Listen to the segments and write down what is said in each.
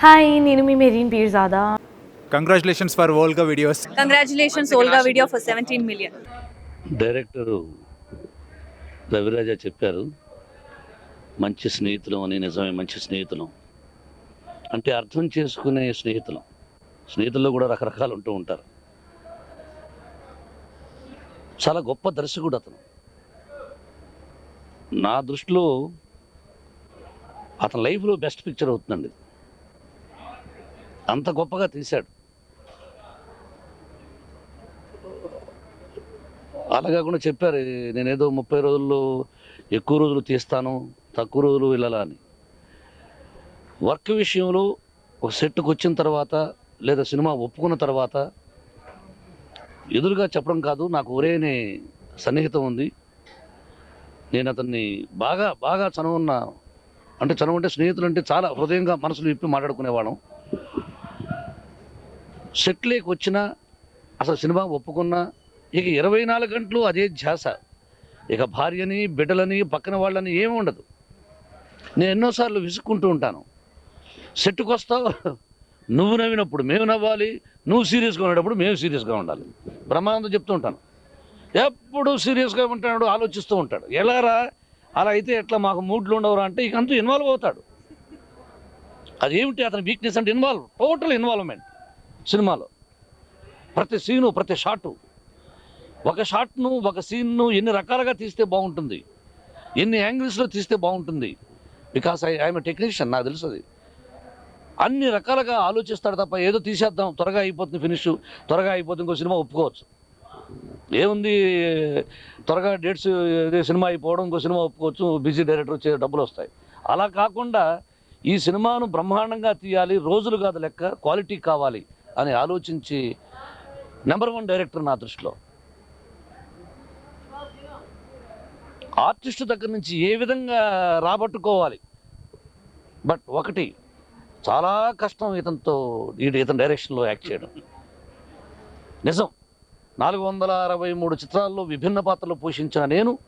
Hi నేను మీ Mareen Peerzada. Congratulations for cup videos congratulations Volga video for seventeen million director Raviraja చెప్పారు మంచి స్నేహితులం అని నిజమే మంచి స్నేహితులం. అంటే అర్థం చేసుకునే స్నేహితులం. స్నేహితుల్లో కూడా రకరకాలు ఉంటూ ఉంటారు. చాలా గొప్ప దర్శకుడు అతను. నా దృష్టిలో అతని లైఫ్లో బెస్ట్ పిక్చర్ అవుతుందండి. అంత గొప్పగా తీశాడు. అలా కాకుండా చెప్పారు నేనేదో ముప్పై రోజుల్లో ఎక్కువ రోజులు తీస్తాను తక్కువ రోజులు వెళ్ళాలా అని. వర్క్ విషయంలో ఒక సెట్కి వచ్చిన తర్వాత లేదా సినిమా ఒప్పుకున్న తర్వాత ఎదురుగా చెప్పడం కాదు నాకు ఒరేనే సన్నిహితం ఉంది. నేను అతన్ని బాగా బాగా చనువున్న అంటే చనువు అంటే స్నేహితులు అంటే చాలా హృదయంగా మనసులు ఇప్పి మాట్లాడుకునేవాళ్ళం. సెట్లేకి వచ్చినా అసలు సినిమా ఒప్పుకున్నా ఇక ఇరవై నాలుగు గంటలు అదే ధ్యాస. ఇక భార్యని బిడ్డలని పక్కన వాళ్ళని ఏమి ఉండదు. నేను ఎన్నోసార్లు విసుక్కుంటూ ఉంటాను. సెట్కి వస్తావు నువ్వు నవ్వినప్పుడు మేము నవ్వాలి నువ్వు సీరియస్గా ఉండేటప్పుడు మేము సీరియస్గా ఉండాలి. బ్రహ్మానందం చెప్తూ ఉంటాను. ఎప్పుడు సీరియస్గా ఉంటాడు ఆలోచిస్తూ ఉంటాడు. ఎలారా అలా అయితే ఎట్లా మాకు మూడ్లు ఉండవురా అంటే ఇక అంతా ఇన్వాల్వ్ అవుతాడు. అదేమిటి అతని వీక్నెస్ అంటే ఇన్వాల్వ్ టోటల్ ఇన్వాల్వ్మెంట్ సినిమాలో. ప్రతి సీను ప్రతి షాటు. ఒక షాట్ను ఒక సీన్ను ఎన్ని రకాలుగా తీస్తే బాగుంటుంది. ఎన్ని యాంగిల్స్లో తీస్తే బాగుంటుంది. బికాస్ ఐ ఐఎమ్ టెక్నీషియన్ నాకు తెలుసు అది. అన్ని రకాలుగా ఆలోచిస్తాడు తప్ప ఏదో తీసేద్దాం త్వరగా అయిపోతుంది ఫినిష్ త్వరగా అయిపోతుంది ఇంకో సినిమా ఒప్పుకోవచ్చు. ఏముంది త్వరగా డేట్స్ సినిమా అయిపోవడం ఇంకో సినిమా ఒప్పుకోవచ్చు బిజీ డైరెక్టర్ వచ్చే డబ్బులు వస్తాయి. అలా కాకుండా ఈ సినిమాను బ్రహ్మాండంగా తీయాలి రోజులు కాదు లెక్క క్వాలిటీ కావాలి. అని ఆలోచించి నెంబర్ వన్ డైరెక్టర్ నా దృష్టిలో. ఆర్టిస్ట్ దగ్గర నుంచి ఏ విధంగా రాబట్టుకోవాలి? బట్ ఒకటి చాలా కష్టం ఇతనితో ఈ ఇతని డైరెక్షన్లో యాక్ట్ చేయడం. నిజం నాలుగు వందల అరవై మూడు చిత్రాల్లో విభిన్న పాత్రలు పోషించిన నేను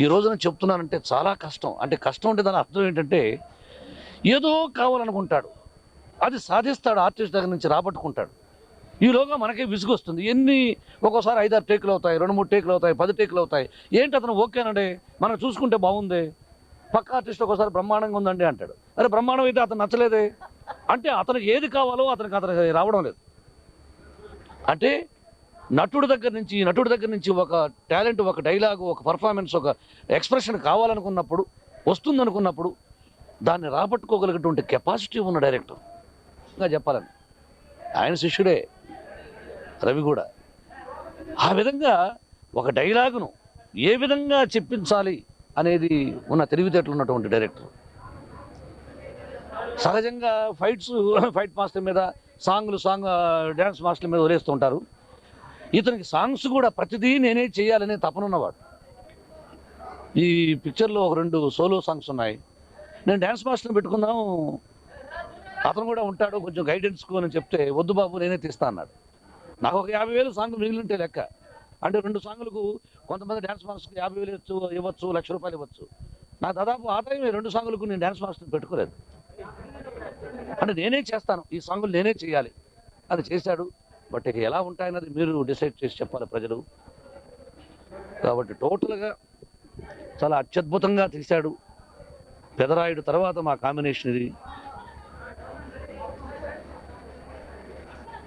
ఈ రోజున చెప్తున్నానంటే చాలా కష్టం. అంటే కష్టం అంటే దాని అర్థం ఏంటంటే ఏదో కావాలనుకుంటాడు. అది సాధిస్తాడు ఆర్టిస్ట్ దగ్గర నుంచి రాబట్టుకుంటాడు. ఈలోగా మనకే విసుగు వస్తుంది ఎన్ని ఒక్కోసారి ఐదారు టేకులు అవుతాయి రెండు మూడు టేకులు అవుతాయి పది టేకులు అవుతాయి. ఏంటి అతను ఓకేనండి? మనం చూసుకుంటే బాగుంది. పక్క ఆర్టిస్ట్ ఒకసారి బ్రహ్మాండంగా ఉందండి అంటాడు. అరే బ్రహ్మాండం అయితే అతను నచ్చలేదే? అంటే అతనికి ఏది కావాలో అతనికి అతనికి రావడం లేదు. అంటే నటుడి దగ్గర నుంచి నటుడి దగ్గర నుంచి ఒక టాలెంట్ ఒక డైలాగ్ ఒక పర్ఫార్మెన్స్ ఒక ఎక్స్ప్రెషన్ కావాలనుకున్నప్పుడు వస్తుందనుకున్నప్పుడు దాన్ని రాబట్టుకోగలిగినటువంటి కెపాసిటీ ఉన్న డైరెక్టర్. ఇంకా చెప్పాలని. ఆయన శిష్యుడే రవి కూడా. ఆ విధంగా ఒక డైలాగును ఏ విధంగా చెప్పించాలి అనేది ఉన్న తెలివితేటలు ఉన్నటువంటి డైరెక్టర్. సహజంగా ఫైట్స్ ఫైట్ మాస్టర్ మీద సాంగ్లు సాంగ్ డ్యాన్స్ మాస్టర్ మీద వదిలేస్తూ ఉంటారు. ఇతనికి సాంగ్స్ కూడా ప్రతిదీ నేనే చేయాలనే తపనున్నవాడు ఈ పిక్చర్లో ఒక రెండు సోలో సాంగ్స్ ఉన్నాయి. నేను డ్యాన్స్ మాస్టర్ని పెట్టుకుందాం అతను కూడా ఉంటాడు కొంచెం గైడెన్స్ అని చెప్తే వద్దు బాబు నేనే తీస్తా అన్నాడు. నాకు ఒక యాభై వేలు సాంగ్ మిగిలింటే లెక్క. అంటే రెండు సాంగులకు కొంతమంది డ్యాన్స్ మాస్టర్కి యాభై వేలు ఇవ్వచ్చు ఇవ్వచ్చు లక్ష రూపాయలు ఇవ్వచ్చు. నా దాదాపు ఆదాయం రెండు సాంగులకు నేను డ్యాన్స్ మాస్టర్ పెట్టుకోలేదు. అంటే నేనే చేస్తాను ఈ సాంగులు నేనే చేయాలి. అది చేశాడు. బట్ ఎలా ఉంటాయన్నది మీరు డిసైడ్ చేసి చెప్పాలి ప్రజలు. కాబట్టి టోటల్గా చాలా అత్యద్భుతంగా తీశాడు. పెదరాయుడు తర్వాత మా కాంబినేషన్ ఇది.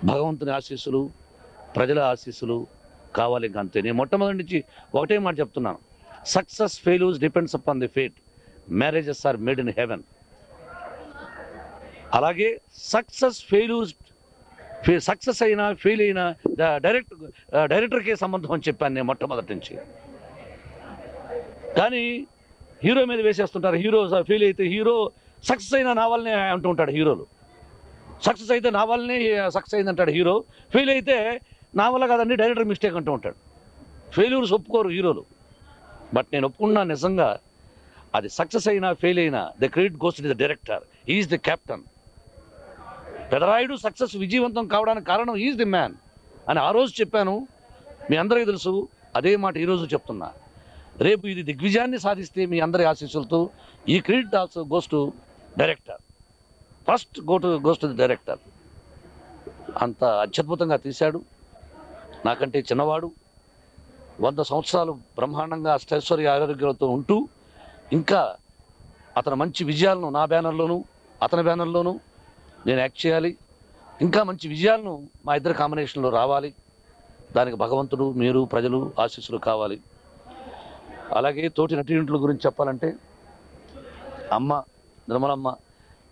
భగవంతుని ఆశీస్సులు ప్రజల ఆశీస్సులు కావాలి ఇంకా అంతే. నేను మొట్టమొదటి నుంచి ఒకటే మాట చెప్తున్నాను. Success failures depends upon the fate marriages are made in heaven అలాగే సక్సెస్ ఫెయిల్యూస్ సక్సెస్ అయినా ఫెయిల్ అయినా డైరెక్ట్ డైరెక్టర్కే సంబంధం అని చెప్పాను నేను మొట్టమొదటి నుంచి. కానీ హీరో మీద వేసేస్తుంటారు హీరో ఫెయిల్ అయితే హీరో సక్సెస్ అయిన నా వల్లనే అంటూ ఉంటాడు హీరోలు. సక్సెస్ అయితే నా వల్లనే సక్సెస్ అయింది అంటాడు హీరో. ఫెయిల్ అయితే నా వల్ల కాదండి డైరెక్టర్ మిస్టేక్ అంటూ ఉంటాడు. ఫెయిల్యూర్స్ ఒప్పుకోరు హీరోలు. బట్ నేను ఒప్పుకున్నా నిజంగా అది సక్సెస్ అయినా ఫెయిల్ అయినా the credit goes to the director. Is the captain. Pedarayudu success విజయవంతం కావడానికి కారణం ఈజ్ ది మ్యాన్. అని ఆ రోజు చెప్పాను. మీ అందరికీ తెలుసు అదే మాట ఈరోజు చెప్తున్నా. రేపు ఇది దిగ్విజయాన్ని సాధిస్తే మీ అందరి ఆశీస్సులతో ఈ credit also goes to director. First go to goes to the director. అంత అత్యద్భుతంగా తీశాడు. నాకంటే చిన్నవాడు. వంద సంవత్సరాలు బ్రహ్మాండంగా అష్టైశ్వర్య ఆరోగ్యాలతో ఉంటూ ఇంకా అతను మంచి విజయాలను నా బ్యానర్లోనూ అతని బ్యానర్లోనూ నేను యాక్ట్ చేయాలి. ఇంకా మంచి విజయాలను మా ఇద్దరు కాంబినేషన్లో రావాలి. దానికి భగవంతుడు మీరు ప్రజలు ఆశీస్సులు కావాలి. అలాగే తోటి నటీనటుల గురించి చెప్పాలంటే అమ్మ నిర్మలమ్మ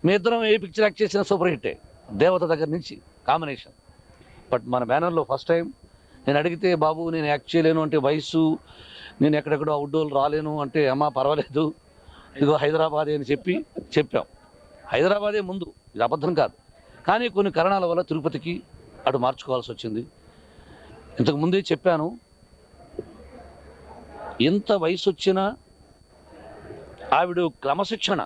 మీ ఇద్దరం ఏ పిక్చర్ యాక్ట్ చేసిన సూపర్ హిట్టే దేవత దగ్గర నుంచి కాంబినేషన్ బట్ మన బ్యానర్లో ఫస్ట్ టైం నేను అడిగితే బాబు నేను యాక్ట్ చేయలేను అంటే వయసు నేను ఎక్కడెక్కడో అవుట్డోర్ రాలేను అంటే అమ్మ పర్వాలేదు ఇదిగో హైదరాబాదే అని చెప్పి చెప్పాం. హైదరాబాదే ముందు ఇది అబద్ధం కాదు. కానీ కొన్ని కారణాల వల్ల తిరుపతికి అటు మార్చుకోవాల్సి వచ్చింది. ఇంతకు ముందే చెప్పాను ఎంత వయసు వచ్చినా ఆవిడ క్రమశిక్షణ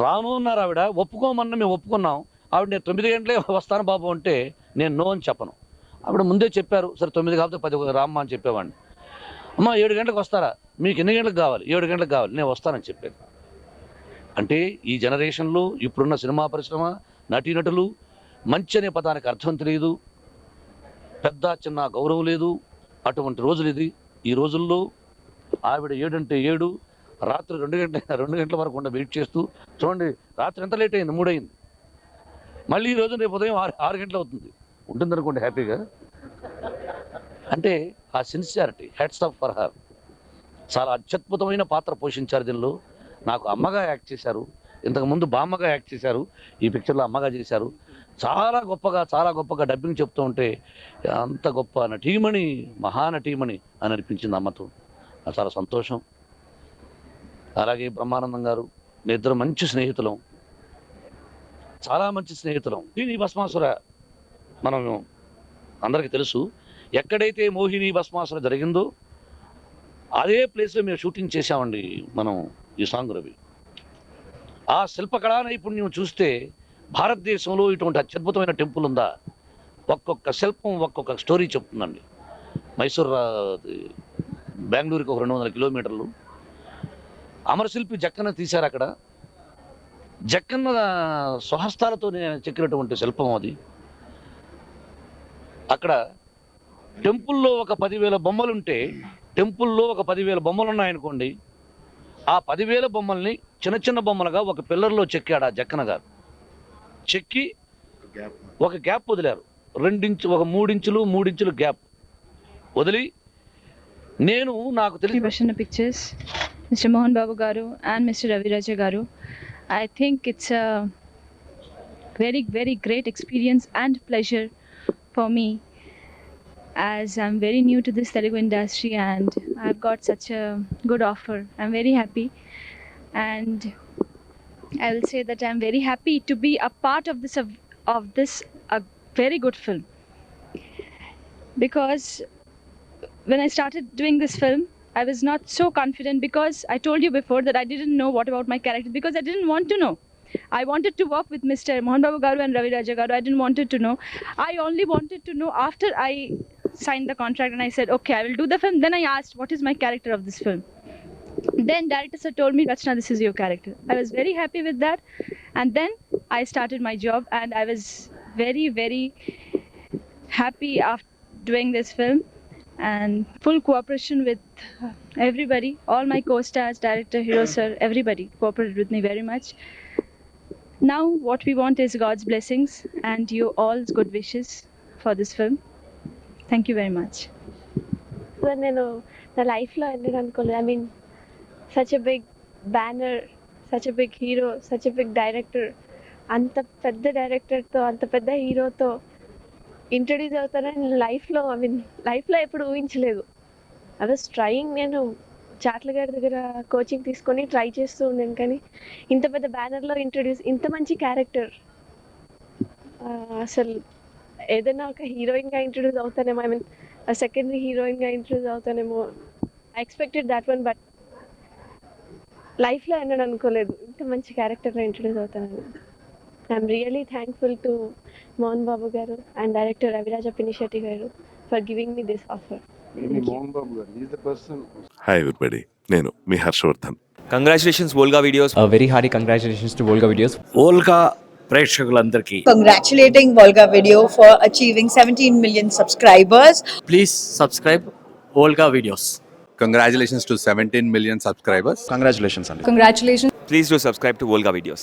రాను అన్నారు ఆవిడ ఒప్పుకోమన్న మేము ఒప్పుకున్నాం. ఆవిడ నేను తొమ్మిది గంటలే వస్తాను బాబు అంటే నేను నో అని చెప్పను. ఆవిడ ముందే చెప్పారు సరే తొమ్మిది కాకపోతే పది రామ్మా అని చెప్పేవాడిని. అమ్మ ఏడు గంటలకు వస్తారా? మీకు ఎన్ని గంటలకు కావాలి? ఏడు గంటలకు కావాలి నేను వస్తానని చెప్పాను అంటే ఈ జనరేషన్లో ఇప్పుడున్న సినిమా పరిశ్రమ నటీనటులు మంచి అనే పదానికి అర్థం తెలియదు పెద్ద చిన్న గౌరవం లేదు. అటువంటి రోజులు ఇది. ఈ రోజుల్లో ఆవిడ ఏడంటే ఏడు రాత్రి రెండు గంటల రెండు గంటల వరకు ఉండ వెయిట్ చేస్తూ చూడండి రాత్రి ఎంత లేట్ అయింది? మూడైంది మళ్ళీ ఈ రోజు రేపు ఉదయం ఆరు ఆరు గంటలు అవుతుంది. ఉంటుంది అనుకోండి హ్యాపీగా. అంటే ఆ sincerity hats off for her చాలా అత్యద్భుతమైన పాత్ర పోషించారు దీనిలో. నాకు అమ్మగా యాక్ట్ చేశారు. ఇంతకుముందు బామ్మగా యాక్ట్ చేశారు. ఈ పిక్చర్లో అమ్మగా చేశారు. చాలా గొప్పగా చాలా గొప్పగా డబ్బింగ్ చెప్తూ ఉంటే అంత గొప్ప నటీమణి మహానటీమణి అని అనిపించింది అమ్మతో. చాలా సంతోషం. అలాగే బ్రహ్మానందం గారు మీ ఇద్దరు మంచి స్నేహితులం. చాలా మంచి స్నేహితులం. దీని భస్మాసుర మనం అందరికీ తెలుసు ఎక్కడైతే మోహిని భస్మాసుర జరిగిందో అదే ప్లేస్లో మేము షూటింగ్ చేసామండి మనం ఈ సాంగ్ రవి. ఆ శిల్పకళా నైపుణ్యం చూస్తే భారతదేశంలో ఇటువంటి అత్యద్భుతమైన టెంపుల్ ఉందా? ఒక్కొక్క శిల్పం ఒక్కొక్క స్టోరీ చెప్తుందండి. మైసూర్ బెంగళూరుకి ఒక రెండు వందల కిలోమీటర్లు. అమరశిల్పి జక్కన్న తీశారు అక్కడ. జక్కన్న స్వహస్తాలతో నేను చెక్కినటువంటి శిల్పం అది. అక్కడ టెంపుల్లో ఒక పదివేల బొమ్మలుంటే టెంపుల్లో ఒక పదివేల బొమ్మలు ఉన్నాయనుకోండి ఆ పదివేల బొమ్మల్ని చిన్న చిన్న బొమ్మలుగా ఒక పిల్లర్లో చెక్కాడు ఆ జక్కన గారు. చెక్కి ఒక గ్యాప్ వదిలారు. రెండించు ఒక మూడించులు మూడించులు గ్యాప్ వదిలి నేను నాకు తెలిసి pictures Mr. Mohan Babu Garu and Mr. Ravi Raja Garu. I think it's a very, very great experience and pleasure for me as I'm very new to this Telugu industry and I've got such a good offer. I'm very happy and I will say that I'm very happy to be a part of this of, of this a very good film because when I started doing this film, I was not so confident because I told you before that I didn't know what about my character because I didn't want to know. I wanted to work with Mr. Mohan Babu Garu and Ravi Raja Garu. I didn't wanted to know. I only wanted to know after I signed the contract and I said, okay, I will do the film. Then I asked, what is my character of this film? Then director sir told me, Rachna, this is your character. I was very happy with that. And then I started my job and I was very, very happy after doing this film and full cooperation with everybody all my co-stars director hero sir everybody cooperated with me very much now what we want is god's blessings and you all's good wishes for this film thank you very much sir నేను నా లైఫ్లో ఎన్నడూ అనుకోలేదు I mean such a big banner such a big hero such a big director అంత పెద్ద డైరెక్టర్తో అంత పెద్ద హీరోతో ఇంట్రడ్యూస్ అవుతారని లైఫ్లో ఐ మీన్ లైఫ్లో ఎప్పుడు ఊహించలేదు ఐ ట్రైయింగ్ ట్రయింగ్ నేను చాట్ల గారి దగ్గర కోచింగ్ తీసుకొని ట్రై చేస్తూ ఉన్నాను కానీ ఇంత పెద్ద బ్యానర్లో ఇంట్రడ్యూస్ ఇంత మంచి క్యారెక్టర్ అసలు ఏదైనా ఒక హీరోయిన్గా ఇంట్రడ్యూస్ అవుతానేమో ఐ మీన్ సెకండరీ హీరోయిన్గా introduce అవుతానేమో I expected that one but లైఫ్లో అన్నాడు అనుకోలేదు. ఇంత మంచి క్యారెక్టర్లో ఇంట్రడ్యూస్ అవుతానని. I'm really thankful to Mohan Babu garu and director Raviraja Pinisetty garu for giving me this offer hi everybody నేను మీ Harshavardhan congratulations Volga videos A very hearty congratulations to Volga Videos. Volga ప్రేక్షకులందరికీ congratulating Volga Video for achieving 17 million subscribers. Please subscribe Volga Videos. Congratulations to 17 million subscribers. Congratulations, Andy. Congratulations. Please do subscribe to Volga videos